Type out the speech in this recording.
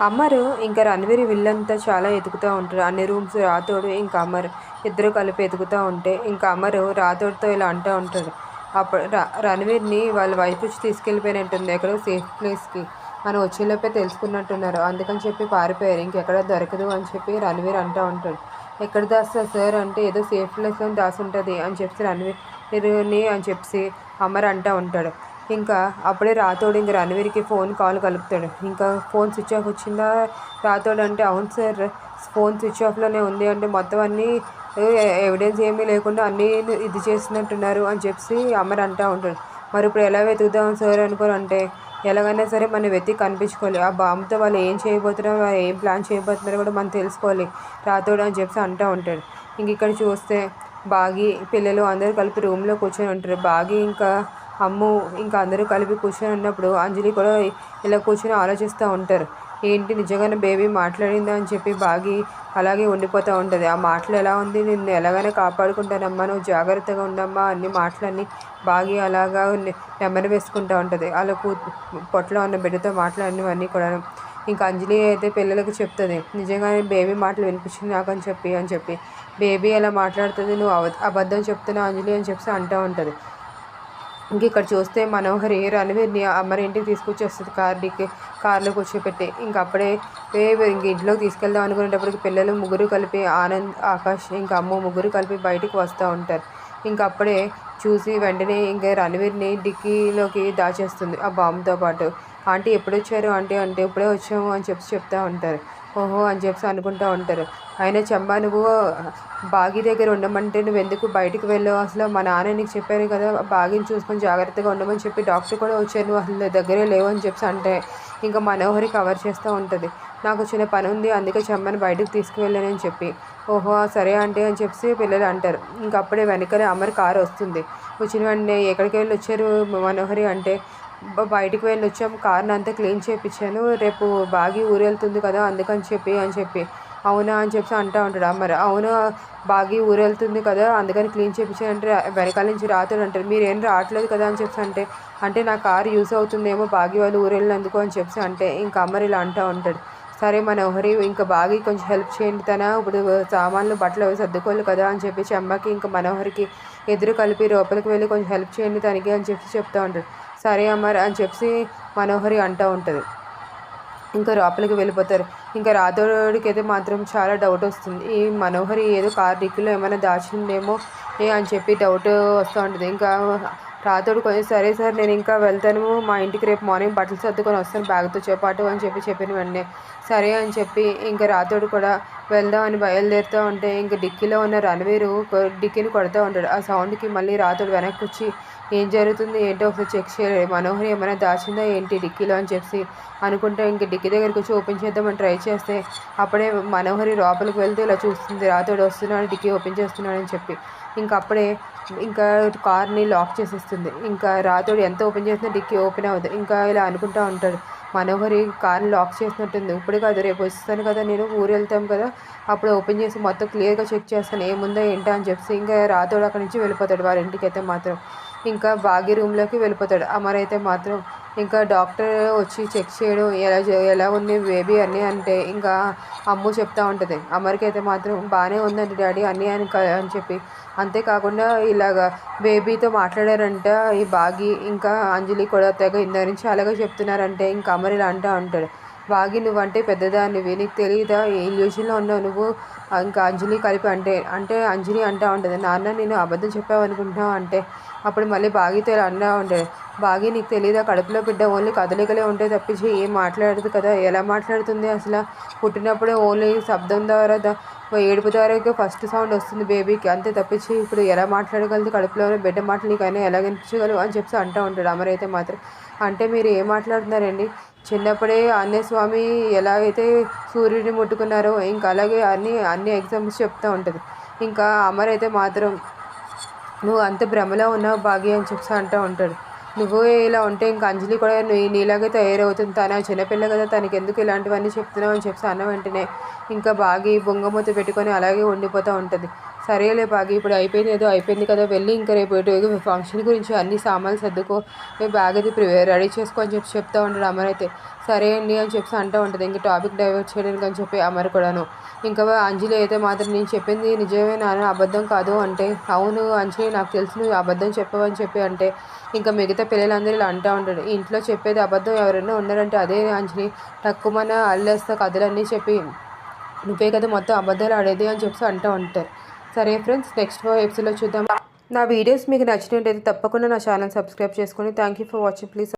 అమరు ఇంకా రణవీర్ విల్లంతా చాలా ఎతుకుతూ ఉంటారు. అన్ని రూమ్స్ రాతోడు ఇంకా అమరు ఇద్దరు కలిపి ఎతుకుతూ ఉంటే ఇంకా అమరు రాతోడితో ఇలా అంటూ ఉంటాడు. అప్పుడు ర- రణవీర్ని వాళ్ళ వైఫ్ వచ్చి తీసుకెళ్ళిపోయినట్టుంది ఎక్కడో సేఫ్ ప్లేస్కి మనం వచ్చేలోపే తెలుసుకున్నట్టున్నారు. అందుకని చెప్పి పారిపోయారు. ఇంకెక్కడ దొరకదు అని చెప్పి రణవీర్ అంటూ ఉంటాడు. ఎక్కడ దాస్తారు సార్? అంటే ఏదో సేఫ్ ప్లేస్లో దాసి ఉంటుంది అని చెప్పి రణవీర్ని అని చెప్పి అమర్ అంటూ ఉంటాడు. ఇంకా అప్పుడే రాతోడు ఇంకా రణవీర్కి ఫోన్ కాల్ కలుపుతాడు. ఇంకా ఫోన్ స్విచ్ ఆఫ్ వచ్చిందా? రాతోడు అంటే అవును సార్ ఫోన్ స్విచ్ ఆఫ్లోనే ఉంది అంటే మొత్తం అన్నీ ఎవిడెన్స్ ఏమీ లేకుండా అన్నీ ఇది చేసినట్టున్నారు అని చెప్పి అమర్ అంటూ ఉంటాడు. మరి ఇప్పుడు ఎలా వెతుకుదాం సార్ అనుకోని అంటే ఎలాగైనా సరే మనం వెతికి కనిపించుకోవాలి. ఆ బాంబుతో వాళ్ళు ఏం చేయబోతున్నారో వాళ్ళు ఏం ప్లాన్ చేయబోతున్నారో కూడా మనం తెలుసుకోవాలి. రాతోడు అని చెప్పి అంటూ ఉంటాడు. ఇంక ఇక్కడ చూస్తే బాగి పిల్లలు అందరూ కలిపి రూమ్లో కూర్చొని ఉంటారు. బాగి ఇంకా అమ్ము ఇంకా అందరూ కలిపి కూర్చొని ఉన్నప్పుడు అంజలి కూడా ఇలా కూర్చొని ఆలోచిస్తూ ఉంటారు. ఏంటి నిజంగానే బేబీ మాట్లాడిందా అని చెప్పి బాగి అలాగే ఉండిపోతూ ఉంటుంది. ఆ మాటలు ఎలా ఉంది? నిన్ను ఎలాగైనా కాపాడుకుంటానమ్మా నువ్వు జాగ్రత్తగా ఉండమ్మా అన్ని మాటలన్నీ బాగి అలాగా నె- నెమరు వేసుకుంటూ ఉంటుంది. అలా కూ పొట్టలో ఉన్న బిడ్డతో మాట్లాడినవన్నీ కూడా ఇంకా అంజలి అయితే పిల్లలకు చెప్తుంది నిజంగానే బేబీ మాటలు వినిపించింది నాకు అని చెప్పి అని చెప్పి. బేబీ అలా మాట్లాడుతుంది? నువ్వు అబద్ధం చెప్తున్నావు అంజలి అని చెప్పి అంటూ ఉంటుంది. ఇంక ఇక్కడ చూస్తే మనోహరి రణవీర్ని అమ్మరి ఇంటికి తీసుకొచ్చి వస్తుంది డిక్కి కార్లో కూర్చోపెట్టి ఇంక అప్పుడే ఇంక ఇంట్లోకి తీసుకెళ్దాం అనుకునేటప్పటికి పిల్లలు ముగ్గురు కలిపి ఆనంద్ ఆకాష్ ఇంకా అమ్మ ముగ్గురు కలిపి బయటికి వస్తూ ఉంటారు. ఇంక అప్పుడే చూసి వెంటనే ఇంకా రణవీర్ని డిక్కీలోకి దాచేస్తుంది ఆ బాంబుతో పాటు. ఆంటీ ఎప్పుడు వచ్చారు ఆంటీ అంటే ఇప్పుడే వచ్చాము అని చెప్పి చెప్తూ ఉంటారు. ఓహో అని చెప్పి అనుకుంటూ ఉంటారు. అయినా చంబా నువ్వు బాగి దగ్గర ఉండమంటే నువ్వు ఎందుకు బయటికి వెళ్ళావు? అసలు మా నాన్న నీకు చెప్పారు కదా బాగిని చూసుకొని జాగ్రత్తగా ఉండమని చెప్పి డాక్టర్ కూడా వచ్చారు. నువ్వు అసలు దగ్గరే లేవు అని చెప్పి అంటే ఇంకా మనోహరి కవర్ చేస్తూ ఉంటుంది. నాకు చిన్న పని ఉంది అందుకే చెమ్మని బయటకు తీసుకువెళ్ళానని చెప్పి. ఓహో సరే అంటే అని చెప్పి పిల్లలు అంటారు. ఇంకప్పుడే వెనకనే అమర్ కారు వస్తుంది. వచ్చిన వెంటనే ఎక్కడికి వెళ్ళి వచ్చారు మనోహరి అంటే? బయటికి వెళ్ళి వచ్చాము కార్ని అంతా క్లీన్ చేయించాను రేపు బాగి ఊరెళ్తుంది కదా అందుకని చెప్పి అని చెప్పి. అవునా అని చెప్పి అంటూ ఉంటాడు అమ్మరు అవును బాగి ఊరెళ్తుంది కదా అందుకని క్లీన్ చేయించాను అంటే వెనకాల నుంచి రాతాడు అంటారు. మీరు ఏం రావట్లేదు కదా అని చెప్పి అంటే అంటే నా కారు యూస్ అవుతుందేమో బాగి వాళ్ళు ఊరెళ్ళినందుకు అని చెప్పి అంటే ఇంకా అమ్మరు ఇలా అంటూ ఉంటాడు. సరే మనోహరి ఇంకా బాగా కొంచెం హెల్ప్ చేయండి తన. ఇప్పుడు సామాన్లు బట్టలు సర్దుకోవాలి కదా అని చెప్పేసి అమ్మకి ఇంకా మనోహరికి ఎదురు కలిపి లోపలికి వెళ్ళి కొంచెం హెల్ప్ చేయండి తనకి అని చెప్పి చెప్తూ ఉంటాడు సరే అమ్మ అని చెప్పి మనోహరి అంటూ ఉంటుంది. ఇంకా లోపలికి వెళ్ళిపోతారు. ఇంకా రాథోడికి అయితే మాత్రం చాలా డౌట్ వస్తుంది. ఈ మనోహరి ఏదో కార్ డిక్కీలో ఏమైనా దాచిందేమో అని చెప్పి డౌట్ వస్తూ ఉంటుంది. ఇంకా రాతోడు కొంచెం సరే సార్ నేను ఇంకా వెళ్తాను. మా ఇంటికి రేపు మార్నింగ్ బట్టలు సర్దుకొని వస్తాను. బ్యాగ్తో పాటు అని చెప్పి చెప్పిన వెంటనే సరే అని చెప్పి ఇంకా రాతోడు కూడా వెళ్దామని బయలుదేరుతూ ఉంటే ఇంకా డిక్కీలో ఉన్న రణవీరు డిక్కీని కొడుతూ ఉంటాడు. ఆ సౌండ్కి మళ్ళీ రాతోడు వెనక్కి వచ్చి ఏం జరుగుతుంది? ఏంటో ఒకసారి చెక్ చేయలేదు మనోహరి ఏమైనా దాచిందా? ఏంటి డిక్కీలో అని చెప్పి అనుకుంటే ఇంక డిక్కీ దగ్గరికి వచ్చి ఓపెన్ చేద్దామని ట్రై చేస్తే అప్పుడే మనోహరి లోపలికి వెళ్తే ఇలా చూస్తుంది. రాతోడు వస్తున్నాడు డిక్కీ ఓపెన్ చేస్తున్నాడు అని చెప్పి. ఇంకా అప్పుడే ఇంకా కార్ని లాక్ చేసేస్తుంది. ఇంకా రాతోడు ఎంత ఓపెన్ చేసినా డిక్కీ ఓపెన్ అవ్వదు. ఇంకా ఇలా అనుకుంటా ఉంటాడు. మనోహరి కార్ని లాక్ చేసినట్టుంది. ఇప్పుడే కాదు రేపు వస్తాను కదా నేను ఊరు వెళ్తాం కదా అప్పుడు ఓపెన్ చేసి మొత్తం క్లియర్గా చెక్ చేస్తాను. ఏముందో ఏంటో అని చెప్పి ఇంకా రాతోడు అక్కడి నుంచి వెళ్ళిపోతాడు. వాళ్ళ ఇంటికి అయితే మాత్రం. ఇంకా బాగి రూమ్లోకి వెళ్ళిపోతాడు. అమర్ అయితే మాత్రం ఇంకా డాక్టర్ వచ్చి చెక్ చేయడం. ఎలా ఎలా ఉంది బేబీ అన్నీ అంటే ఇంకా అమ్ము చెప్తా ఉంటుంది. అమర్కి అయితే మాత్రం బాగానే ఉందండి డాడీ అన్నీ అని అని చెప్పి. అంతేకాకుండా ఇలాగా బేబీతో మాట్లాడారంట ఈ బాగి. ఇంకా అంజలి కూడా తెగ ఇందా నుంచి అలాగే చెప్తున్నారంటే ఇంకా అమర్ ఇలా అంటూ ఉంటాడు. బాగి నువ్వంటే పెద్దదానివి. నీకు తెలియదా ఈ ఇల్యూషన్లో ఉన్నావు నువ్వు? ఇంకా అంజలి కలిపి అంటే అంటే అంజలి అంటూ ఉంటుంది. నాన్న నేను అబద్ధం చెప్పావు అనుకుంటున్నావు అంటే అప్పుడు మళ్ళీ బాగితో ఇలా అంటూ ఉంటాడు బాగి నీకు తెలియదా కడుపులో బిడ్డ ఓన్లీ కదలికలే ఉంటాయి తప్పించి ఏం మాట్లాడదు కదా? ఎలా మాట్లాడుతుంది అసలు? పుట్టినప్పుడే ఓన్లీ శబ్దం ద్వారా ఏడుపు ద్వారా ఫస్ట్ సౌండ్ వస్తుంది బేబీకి. అంతే తప్పించి ఇప్పుడు ఎలా మాట్లాడగలదు? కడుపులోనే బిడ్డ మాటలు నీకైనా ఎలా వినిపించగలవు? అని చెప్పి అంటూ ఉంటాడు అమరైతే మాత్రం. అంటే మీరు ఏం మాట్లాడుతున్నారండి? చిన్నప్పుడే ఆంజనేయ స్వామి ఎలా అయితే సూర్యుడిని ముట్టుకున్నారో ఇంకా అలాగే అన్ని అన్ని ఎగ్జామ్స్ చెప్తూ ఉంటుంది. ఇంకా అమర్ అయితే మాత్రం నువ్వు అంత భ్రమలో ఉన్నావు భాగ్య అని చెప్పి అంటూ ఉంటాడు. నువ్వు ఇలా ఉంటే ఇంకా అంజలి కూడా నీ నీలాగే తయారవుతుంది. తన చిన్నపిల్ల కదా తనకి ఎందుకు ఇలాంటివన్నీ చెప్తున్నావు అని చెప్పి అన్న వెంటనే ఇంకా బాగి బొంగమూత పెట్టుకొని అలాగే ఉండిపోతూ ఉంటుంది. సరేలే బాగి ఇప్పుడు అయిపోయింది ఏదో అయిపోయింది కదా వెళ్ళి ఇంకా రేపు ఫంక్షన్ గురించి అన్ని సామాన్లు సర్దుకో రేపు బ్యాగ్ అది రెడీ చేసుకో అని చెప్పి చెప్తా ఉంటాడు అమర్ అయితే. సరే అండి అని చెప్పి అంటూ ఉంటుంది. ఇంకా టాపిక్ డైవర్ట్ చేయడానికి అని చెప్పి అమర్ కూడాను. ఇంకా అంజలి అయితే మాత్రం నేను చెప్పింది నిజమే నాన్న అబద్ధం కాదు అంటే అవును అంజలి నాకు తెలుసు నువ్వు అబద్ధం చెప్పవని చెప్పి అంటే ఇంకా మిగతా పిల్లలందరూ ఇలా అంటూ ఉంటాడు ఇంట్లో చెప్పేది అబద్ధం ఎవరైనా ఉన్నారంటే అదే అంజలి తక్కువన అల్లేస్తా కథలన్నీ చెప్పి నువ్వే కదా మొత్తం అబద్ధాలు ఆడేది అని చెప్పి అంటూ ఉంటారు. సరే ఫ్రెండ్స్ నెక్స్ట్ ఎపిసోడ్లో చూద్దాం. నా వీడియోస్ మీకు నచ్చినట్టయితే తప్పకుండా నా ఛానల్ సబ్స్క్రైబ్ చేసుకోండి thank you for watching please